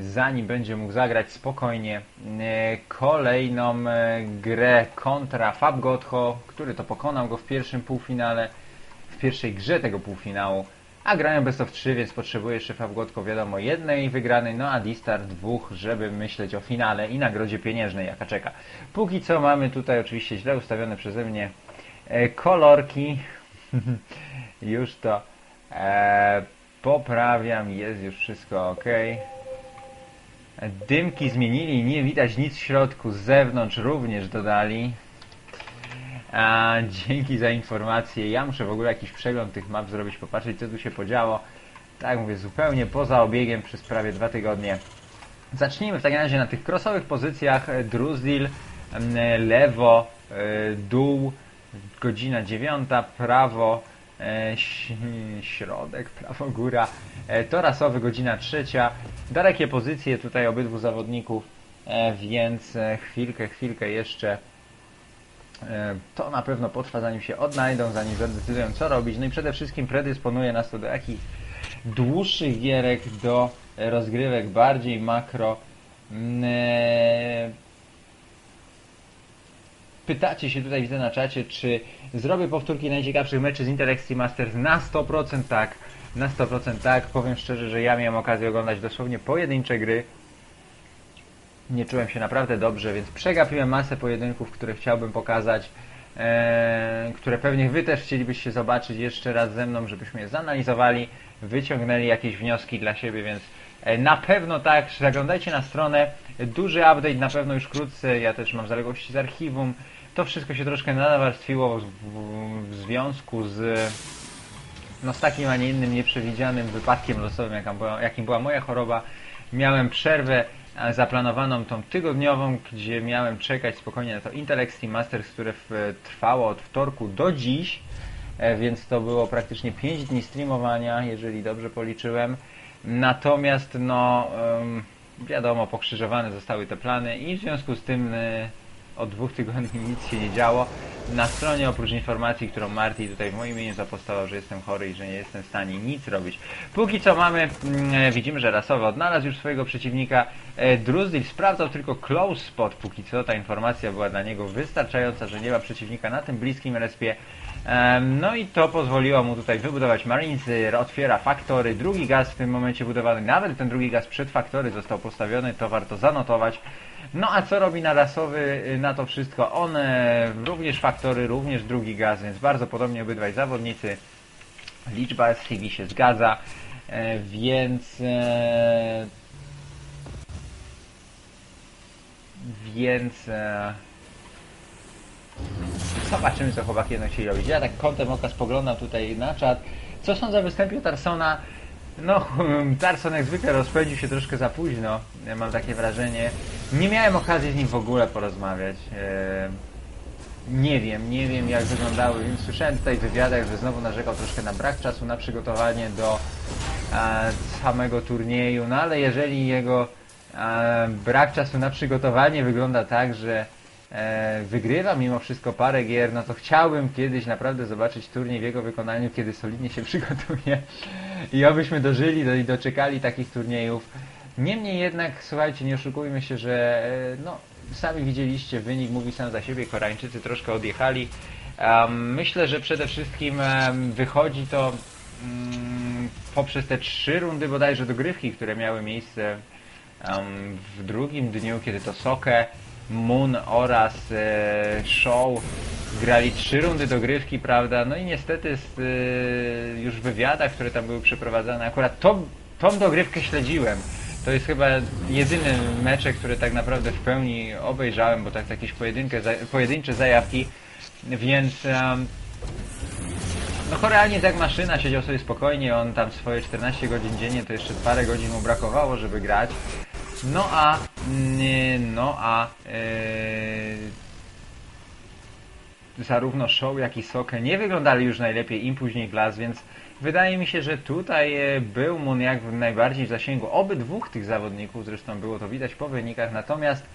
zanim będzie mógł zagrać spokojnie e, kolejną e, grę kontra Fab Gotho, który to pokonał go w pierwszym półfinale, w pierwszej grze tego półfinału. A grają best of 3, więc potrzebuje jeszcze Fab wiadomo jednej wygranej, no a Distar dwóch, żeby myśleć o finale i nagrodzie pieniężnej jaka czeka. Póki co mamy tutaj oczywiście źle ustawione przeze mnie e, kolorki. już to poprawiam, jest już wszystko ok. Dymki zmienili, nie widać nic w środku, z zewnątrz również dodali. A, dzięki za informację. Ja muszę w ogóle jakiś przegląd tych map zrobić, popatrzeć co tu się podziało. Tak mówię, zupełnie poza obiegiem przez prawie dwa tygodnie. Zacznijmy w takim razie na tych crossowych pozycjach. Druzdil, m, lewo, e, dół, godzina dziewiąta, prawo, e, środek, prawo, góra. E, to rasowy, godzina trzecia. Dalekie pozycje tutaj obydwu zawodników, e, więc chwilkę, chwilkę jeszcze to na pewno potrwa zanim się odnajdą, zanim zadecydują co robić. No i przede wszystkim predysponuje nas to do jakichś dłuższych gierek, do rozgrywek bardziej makro. Pytacie się tutaj, widzę na czacie, czy zrobię powtórki najciekawszych meczy z Intel Extreme Masters? Na 100% tak. Na 100% tak. Powiem szczerze, że ja miałem okazję oglądać dosłownie pojedyncze gry nie czułem się naprawdę dobrze, więc przegapiłem masę pojedynków, które chciałbym pokazać, e, które pewnie Wy też chcielibyście zobaczyć jeszcze raz ze mną, żebyśmy je zanalizowali, wyciągnęli jakieś wnioski dla siebie, więc e, na pewno tak, zaglądajcie na stronę, duży update na pewno już wkrótce, ja też mam zaległości z archiwum, to wszystko się troszkę nawarstwiło w, w, w związku z no z takim, a nie innym nieprzewidzianym wypadkiem losowym, jakim była, jakim była moja choroba. Miałem przerwę zaplanowaną tą tygodniową, gdzie miałem czekać spokojnie na to Intel Extreme Masters, które w, trwało od wtorku do dziś, e, więc to było praktycznie 5 dni streamowania, jeżeli dobrze policzyłem. Natomiast, no, wiadomo, pokrzyżowane zostały te plany i w związku z tym e, od dwóch tygodni nic się nie działo. Na stronie oprócz informacji, którą Marty tutaj w moim imieniu zapostował, że jestem chory i że nie jestem w stanie nic robić. Póki co mamy, mm, e, widzimy, że rasowy odnalazł już swojego przeciwnika. E, Druzdil sprawdzał tylko close spot, póki co ta informacja była dla niego wystarczająca, że nie ma przeciwnika na tym bliskim respie. No i to pozwoliło mu tutaj wybudować Marinesy, otwiera faktory, drugi gaz w tym momencie budowany, nawet ten drugi gaz przed faktory został postawiony, to warto zanotować. No a co robi na rasowy y, na to wszystko? On e, również faktory, również drugi gaz, więc bardzo podobnie obydwaj zawodnicy. Liczba CV się zgadza, e, więc e, więc zobaczymy co chłopaki będą chcieli robić. Ja tak kątem oka spoglądam tutaj na czat. Co sądzę o występie Tarsona? No, Tarson jak zwykle rozpędził się troszkę za późno, mam takie wrażenie. Nie miałem okazji z nim w ogóle porozmawiać. E, Nie wiem, nie wiem jak wyglądały, słyszałem tutaj w wywiadach, że znowu narzekał troszkę na brak czasu na przygotowanie do samego turnieju, no ale jeżeli jego brak czasu na przygotowanie wygląda tak, że wygrywa mimo wszystko parę gier, no to chciałbym kiedyś naprawdę zobaczyć turniej w jego wykonaniu, kiedy solidnie się przygotuje i obyśmy dożyli do, i doczekali takich turniejów. Niemniej jednak, słuchajcie, nie oszukujmy się, że e, no, sami widzieliście, wynik mówi sam za siebie, Koreańczycy troszkę odjechali. Myślę, że przede wszystkim wychodzi to mm, poprzez te trzy rundy bodajże dogrywki, które miały miejsce w drugim dniu, kiedy to Soke, Moon oraz e, Show grali trzy rundy dogrywki, prawda? No i niestety z, e, już wywiadach, które tam były przeprowadzane, akurat to, tą dogrywkę śledziłem. To jest chyba jedyny mecze, które tak naprawdę w pełni obejrzałem, bo tak jakieś pojedyncze, za- pojedyncze zajawki, więc em, no Koreaniec jak maszyna siedział sobie spokojnie, on tam swoje 14 godzin dziennie, to jeszcze parę godzin mu brakowało, żeby grać. No a, mm, no a yy, zarówno Show, jak i Soke nie wyglądali już najlepiej im później w las, więc wydaje mi się, że tutaj e, był Moon jak w najbardziej w zasięgu obydwóch tych zawodników, zresztą było to widać po wynikach, natomiast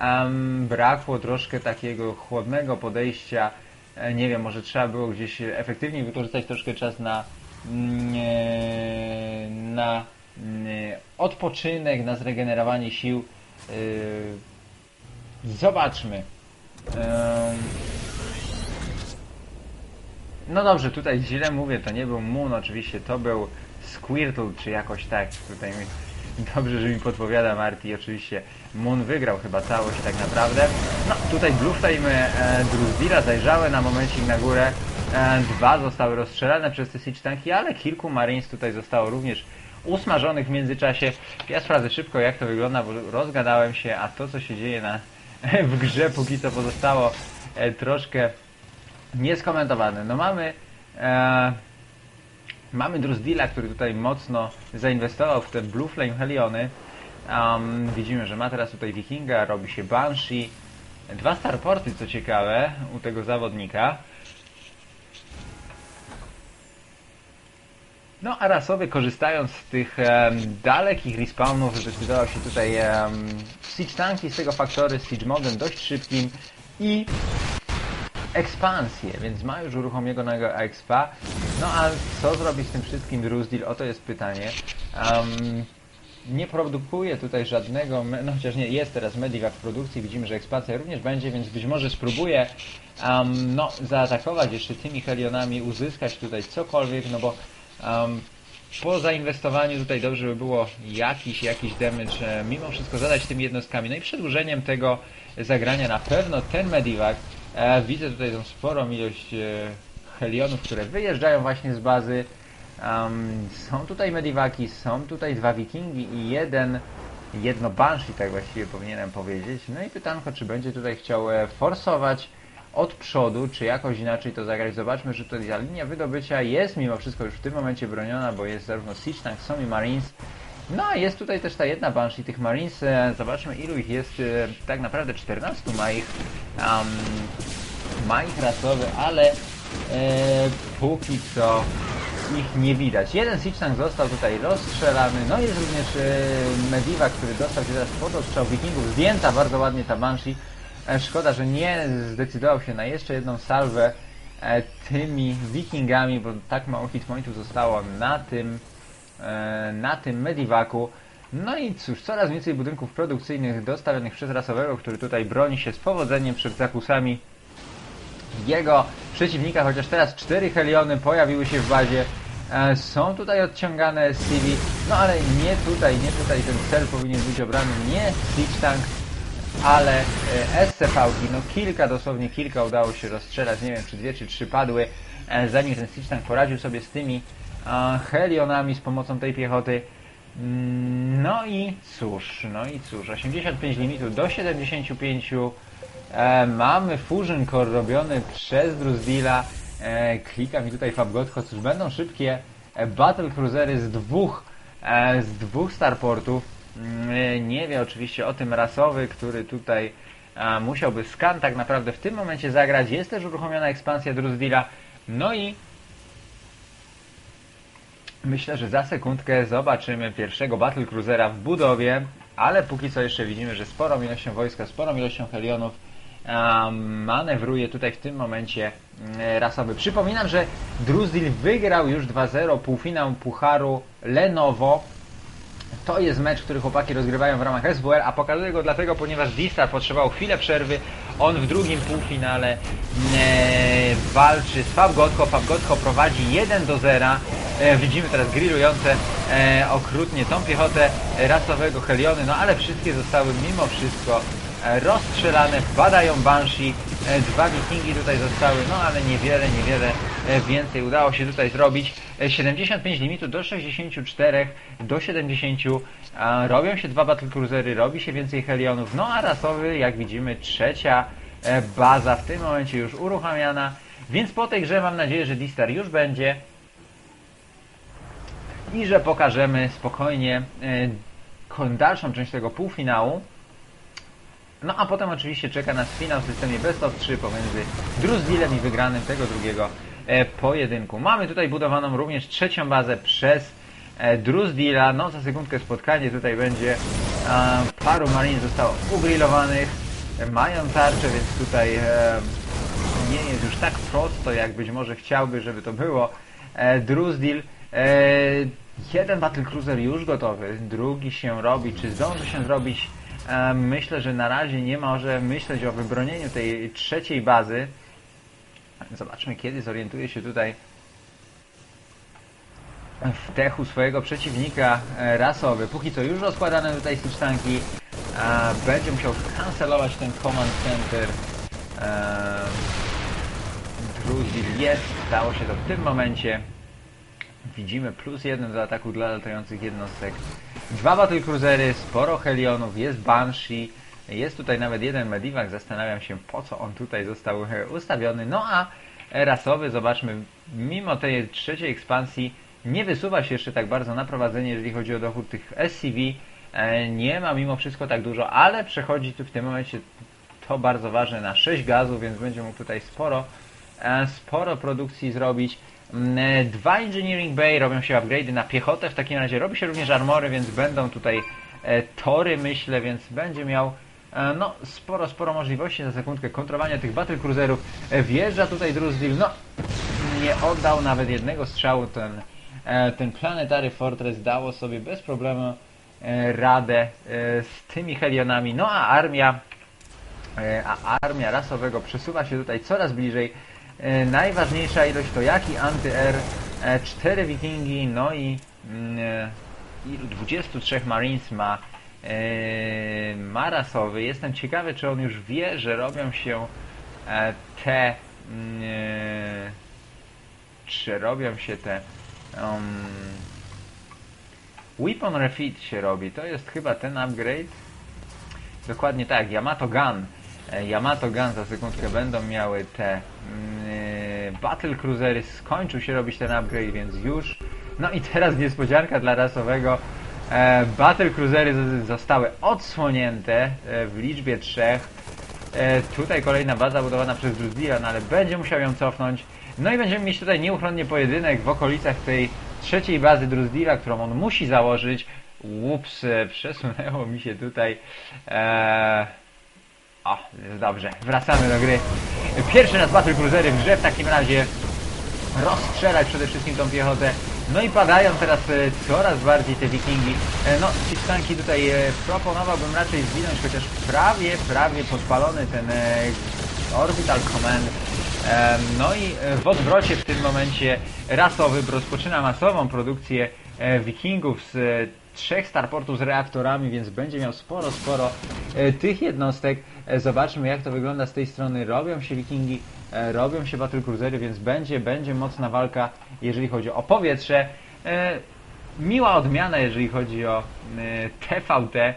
em, brakło troszkę takiego chłodnego podejścia, E, nie wiem, może trzeba było gdzieś efektywniej wykorzystać troszkę czas na mm, e, na mm, odpoczynek, na zregenerowanie sił. Yy, zobaczmy. No dobrze, tutaj źle mówię, to nie był Moon, oczywiście to był Squirtle, czy jakoś tak. Tutaj mi, dobrze, że mi podpowiada Marty, oczywiście Moon wygrał chyba całość tak naprawdę. No tutaj Blue Flame e, Druzdila zajrzały na momencik na górę. E, dwa zostały rozstrzelane przez te Siege Tanki, ale kilku Marines tutaj zostało również usmażonych w międzyczasie. Ja sprawdzę szybko jak to wygląda, bo rozgadałem się, a to co się dzieje na, w grze póki co pozostało e, troszkę nieskomentowane. No mamy e, mamy Druzdila, który tutaj mocno zainwestował w te Blue Flame Heliony. Um, widzimy, że ma teraz tutaj Wikinga, robi się Banshee. Dwa starporty, co ciekawe, u tego zawodnika. No a rasowy korzystając z tych em, dalekich respawnów zdecydował się tutaj em, Siege Tanki z tego faktory Siege Modem dość szybkim i ekspansję, więc ma już uruchomionego expa. No a co zrobi z tym wszystkim Druzdil? Oto jest pytanie. Um, nie produkuje tutaj żadnego, no chociaż nie, jest teraz Medivac w produkcji, widzimy, że ekspansja również będzie, więc być może spróbuje um, no, zaatakować jeszcze tymi Helionami, uzyskać tutaj cokolwiek, no bo um, po zainwestowaniu tutaj dobrze by było jakiś, jakiś damage e, mimo wszystko zadać tymi jednostkami. No i przedłużeniem tego zagrania na pewno ten Medivac. E, widzę tutaj tą sporą ilość e, Helionów, które wyjeżdżają właśnie z bazy. Um, są tutaj Medivaki, są tutaj dwa Wikingi i jeden, jedno Banshee, tak właściwie powinienem powiedzieć. No i pytanko, czy będzie tutaj chciał e, forsować od przodu, czy jakoś inaczej to zagrać. Zobaczmy, że tutaj ta linia wydobycia jest mimo wszystko już w tym momencie broniona, bo jest zarówno Siege Tank, są i Marines. No a jest tutaj też ta jedna Banshee tych Marines. E, zobaczmy ilu ich jest. E, tak naprawdę 14 ma ich. Um, ma ich rasowy, ale e, póki co ich nie widać. Jeden Siege Tank został tutaj rozstrzelany, no jest również e, który dostał się teraz pod ostrzał Wikingów. Zdjęta bardzo ładnie ta Banshee. E, szkoda, że nie zdecydował się na jeszcze jedną salwę e, tymi Wikingami, bo tak mało hitpointów zostało na tym, e, na tym Medivacu. No i cóż, coraz więcej budynków produkcyjnych dostawionych przez rasowego, który tutaj broni się z powodzeniem przed zakusami jego przeciwnika, chociaż teraz cztery Heliony pojawiły się w bazie. Są tutaj odciągane CV, no ale nie tutaj, nie tutaj ten cel powinien być obrany, nie Siege Tank, ale e, SCV-ki, no kilka, dosłownie kilka udało się rozstrzelać, nie wiem czy dwie czy trzy padły, e, zanim ten Siege Tank poradził sobie z tymi e, Helionami z pomocą tej piechoty. Mm, No i cóż, no i cóż, 85 limitu do 75 E, mamy Fusion Core robiony przez Druzdila. E, klika mi tutaj Fabgotko, cóż będą szybkie Battle Cruisery z dwóch, z dwóch starportów. Mm, nie wie oczywiście o tym rasowy, który tutaj musiałby skan tak naprawdę w tym momencie zagrać. Jest też uruchomiona ekspansja Druzdila. No i Myślę, że za sekundkę zobaczymy pierwszego Battle Cruisera w budowie, ale póki co jeszcze widzimy, że sporą ilością wojska, sporą ilością Helionów manewruje tutaj w tym momencie mm, rasowy. Przypominam, że Druzdil wygrał już 2-0 półfinał Pucharu Lenovo. To jest mecz, który chłopaki rozgrywają w ramach SWR, a pokazuję go dlatego, ponieważ Distar potrzebował chwilę przerwy. On w drugim półfinale e, walczy z Fabgotko. Fabgotko prowadzi 1 do 0. E, widzimy teraz grillujące e, okrutnie tą piechotę rasowego Heliony, no ale wszystkie zostały mimo wszystko e, rozstrzelane, badają Banshee, dwa Wikingi tutaj zostały, no ale niewiele, niewiele e, więcej udało się tutaj zrobić. E, 75 limitu do 64, do 70, a robią się dwa Battle Cruisery, robi się więcej Helionów, no a rasowy, jak widzimy, trzecia e, baza w tym momencie już uruchamiana, więc po tej grze mam nadzieję, że Distar już będzie i że pokażemy spokojnie e, dalszą część tego półfinału. No a potem oczywiście czeka nas finał w systemie Best of 3 pomiędzy Druzdilem i wygranym tego drugiego e, pojedynku. Mamy tutaj budowaną również trzecią bazę przez e, Druzdila. No za sekundkę spotkanie tutaj będzie. E, paru marin zostało ugrillowanych. Mają tarczę, więc tutaj nie jest już tak prosto, jak być może chciałby, żeby to było. Druzdil Jeden Battle Cruiser już gotowy, drugi się robi. Czy zdąży się zrobić? Myślę, że na razie nie może myśleć o wybronieniu tej trzeciej bazy. Zobaczmy, kiedy zorientuje się tutaj w techu swojego przeciwnika e, rasowy. Póki co już rozkładane tutaj tanki. E, będzie musiał kancelować ten command center. E, Druzil jest, stało się to w tym momencie. Widzimy plus jeden do ataku dla latających jednostek. Dwa battlecruisery, sporo helionów, jest Banshee, jest tutaj nawet jeden Medivac. Zastanawiam się po co on tutaj został ustawiony. No a rasowy, zobaczmy, mimo tej trzeciej ekspansji nie wysuwa się jeszcze tak bardzo na prowadzenie, jeżeli chodzi o dochód tych SCV. E, Nie ma mimo wszystko tak dużo, ale przechodzi tu w tym momencie to bardzo ważne na 6 gazów, więc będzie mógł tutaj sporo, e, sporo produkcji zrobić. Mm, e, Dwa Engineering Bay robią się upgrade'y na piechotę, w takim razie robi się również armory, więc będą tutaj e, tory myślę, więc będzie miał e, no sporo, sporo możliwości za sekundkę kontrolowania tych battle cruiserów. Wjeżdża tutaj Druzdil, no nie oddał nawet jednego strzału ten, ten Planetary Fortress dało sobie bez problemu radę z tymi helionami, no a armia a armia rasowego przesuwa się tutaj coraz bliżej. E, Najważniejsza ilość to jaki anty-air, 4 wikingi, no i mm, e, ilu? 23 marines ma, e, ma rasowy. Jestem ciekawy, czy on już wie, że robią się e, te mm, e, czy robią się te um, Weapon Refit się robi. To jest chyba ten upgrade. Dokładnie tak, Yamato Gun. E, Yamato Gun za sekundkę będą miały te e, Battle Cruisery. Skończył się robić ten upgrade, więc już. No i teraz niespodzianka dla rasowego. E, Battle Cruisery zostały odsłonięte e, w liczbie trzech. E, tutaj kolejna baza budowana przez Druzdira, no ale będzie musiał ją cofnąć. No i będziemy mieć tutaj nieuchronnie pojedynek w okolicach tej trzeciej bazy Druzdira, którą on musi założyć. Ups, e, przesunęło mi się tutaj. E, o, dobrze. Wracamy do gry. Pierwszy raz Battle Cruisery w grze w takim razie rozstrzelać przede wszystkim tą piechotę. No i padają teraz e, coraz bardziej te wikingi. E, no, ci tanki tutaj e, proponowałbym raczej zwinąć, chociaż prawie, prawie podpalony ten Orbital Command. No i w odwrocie w tym momencie rasowy rozpoczyna masową produkcję wikingów z trzech starportów z reaktorami, więc będzie miał sporo, sporo e, tych jednostek. E, zobaczmy jak to wygląda z tej strony. Robią się wikingi, e, robią się battlecruisery, więc będzie, będzie mocna walka, jeżeli chodzi o powietrze. Miła odmiana, jeżeli chodzi o TVT.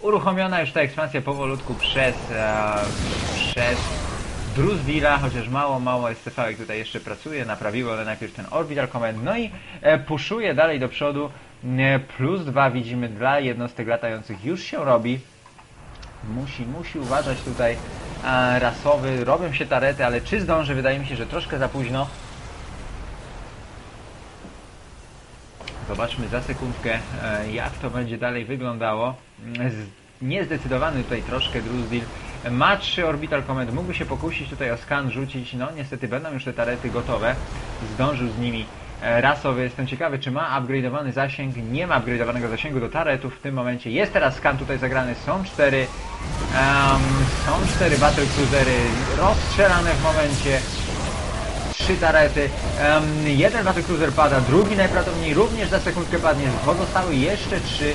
Uruchomiona już ta ekspansja powolutku przez, e, Druzdira, chociaż mało, mało STV tutaj jeszcze pracuje, naprawiło ale najpierw ten Orbital Command, no i e, puszuje dalej do przodu, e, plus dwa widzimy dla jednostek latających już się robi, musi, musi uważać tutaj e, rasowy, robią się tarety, ale czy zdąży? Wydaje mi się, że troszkę za późno. Zobaczmy za sekundkę, jak to będzie dalej wyglądało. Niezdecydowany tutaj troszkę Druzdil. Ma 3 Orbital Command, mógłby się pokusić tutaj o skan rzucić. No niestety będą już te tarety gotowe. Zdążył z nimi e, rasowy. Jestem ciekawy, czy ma upgrade'owany zasięg. Nie ma upgrade'owanego zasięgu do taretów w tym momencie. Jest teraz skan tutaj zagrany. Są 4 em, są 4 Battle Cruisery rozstrzelane w momencie trzy tarety. Em, jeden battlecruiser pada, drugi najprawdopodobniej również za sekundkę padnie. Pozostały jeszcze trzy.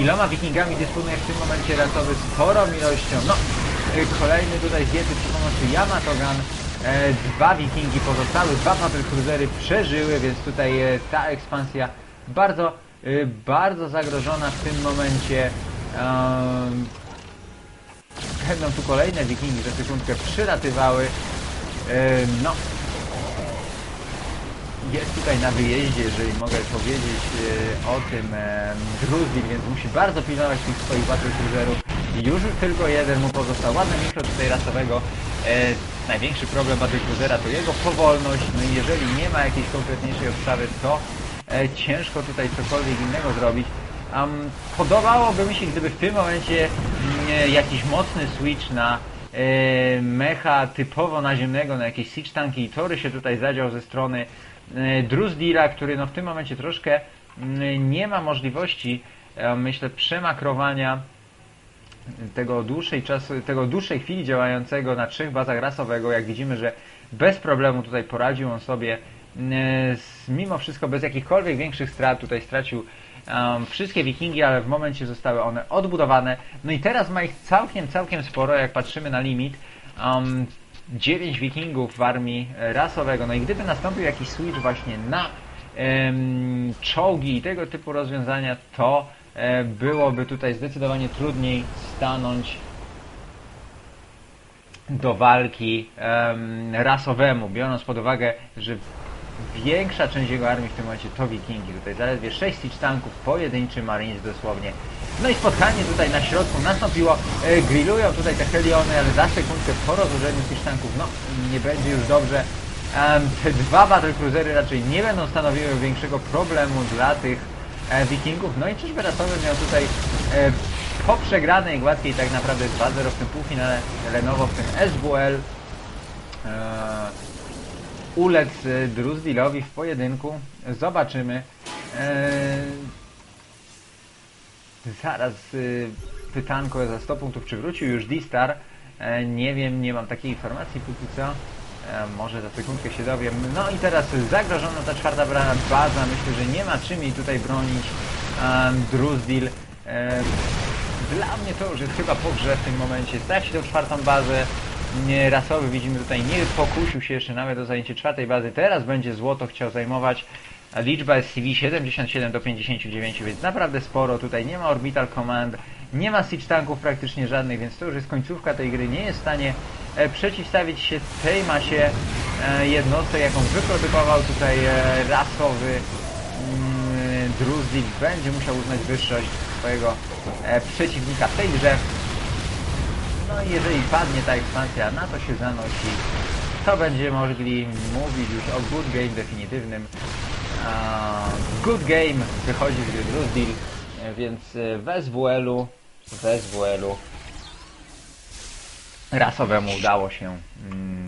Iloma wikingami dysponuje w tym momencie rasowy sporą ilością. No, kolejny tutaj zjety przy pomocy Yamato Gun. E, dwa wikingi pozostałe, dwa battlecruisery przeżyły, więc tutaj e, ta ekspansja bardzo, y, bardzo zagrożona w tym momencie. Będą tu kolejne wikingi za sekundkę przylatywały. E, no, jest tutaj na wyjeździe, jeżeli mogę powiedzieć e, o tym Druzdil, więc musi bardzo pilnować tych swoich battle. Już tylko jeden mu pozostał. Ładne mikro tutaj rasowego. E, największy problem battle to jego powolność. No i jeżeli nie ma jakiejś konkretniejszej obstawy, to e, ciężko tutaj cokolwiek innego zrobić. Um, podobałoby mi się, gdyby w tym momencie mm, jakiś mocny switch na e, mecha typowo naziemnego, na jakieś siege tanki i tory się tutaj zadział ze strony e, Druzdira, który no w tym momencie troszkę mm, nie ma możliwości, e, myślę, przemakrowania tego dłuższej czasu, tego dłuższej chwili działającego na trzech bazach rasowego, jak widzimy, że bez problemu tutaj poradził on sobie, z- mimo wszystko bez jakichkolwiek większych strat, tutaj stracił um, wszystkie wikingi, ale w momencie zostały one odbudowane, no i teraz ma ich całkiem, całkiem sporo, jak patrzymy na limit, um, 9 wikingów w armii e, rasowego, no i gdyby nastąpił jakiś switch właśnie na em, czołgi i tego typu rozwiązania, to e, byłoby tutaj zdecydowanie trudniej stanąć do walki em, rasowemu, biorąc pod uwagę, że większa część jego armii w tym momencie to wikingi. Tutaj zaledwie 6 siege tanków, pojedynczy marines dosłownie. No i spotkanie tutaj na środku nastąpiło. E, grillują tutaj te heliony, ale za sekundkę po rozłożeniu siege tanków, no nie będzie już dobrze. Te dwa battlecruisery raczej nie będą stanowiły większego problemu dla tych e, wikingów. No i czyżby rasowy miał tutaj e, po przegranej gładkiej tak naprawdę 2-0 w tym półfinale Lenovo w tym SWL e, ulec e, Druzdilowi w pojedynku. Zobaczymy. E, zaraz e, pytanko za 100 punktów, czy wrócił już D-Star. E, nie wiem, nie mam takiej informacji póki co. Może za sekundkę się dowiem. No i teraz zagrożona ta czwarta baza. Myślę, że nie ma czym jej tutaj bronić. Druzdil. Dla mnie to już jest chyba po grze w tym momencie. Straci tą czwartą bazę. Rasowy widzimy tutaj nie pokusił się jeszcze nawet o zajęcie czwartej bazy. Teraz będzie złoto chciał zajmować. Liczba jest CV 77 do 59, więc naprawdę sporo. Tutaj nie ma Orbital Command, nie ma Siege tanków praktycznie żadnych, więc to już jest końcówka tej gry. Nie jest w stanie e, przeciwstawić się tej masie e, jednostek, jaką wyprodukował tutaj e, rasowy Druzdil. Będzie musiał uznać wyższość swojego e, przeciwnika w tej grze. No i jeżeli padnie ta ekspansja, na to się zanosi, to będziemy mogli mówić już o good game definitywnym. Good game wychodzi z gry Druzdil, e, więc e, w SWL-u, w SWL-u rasowemu udało się mm,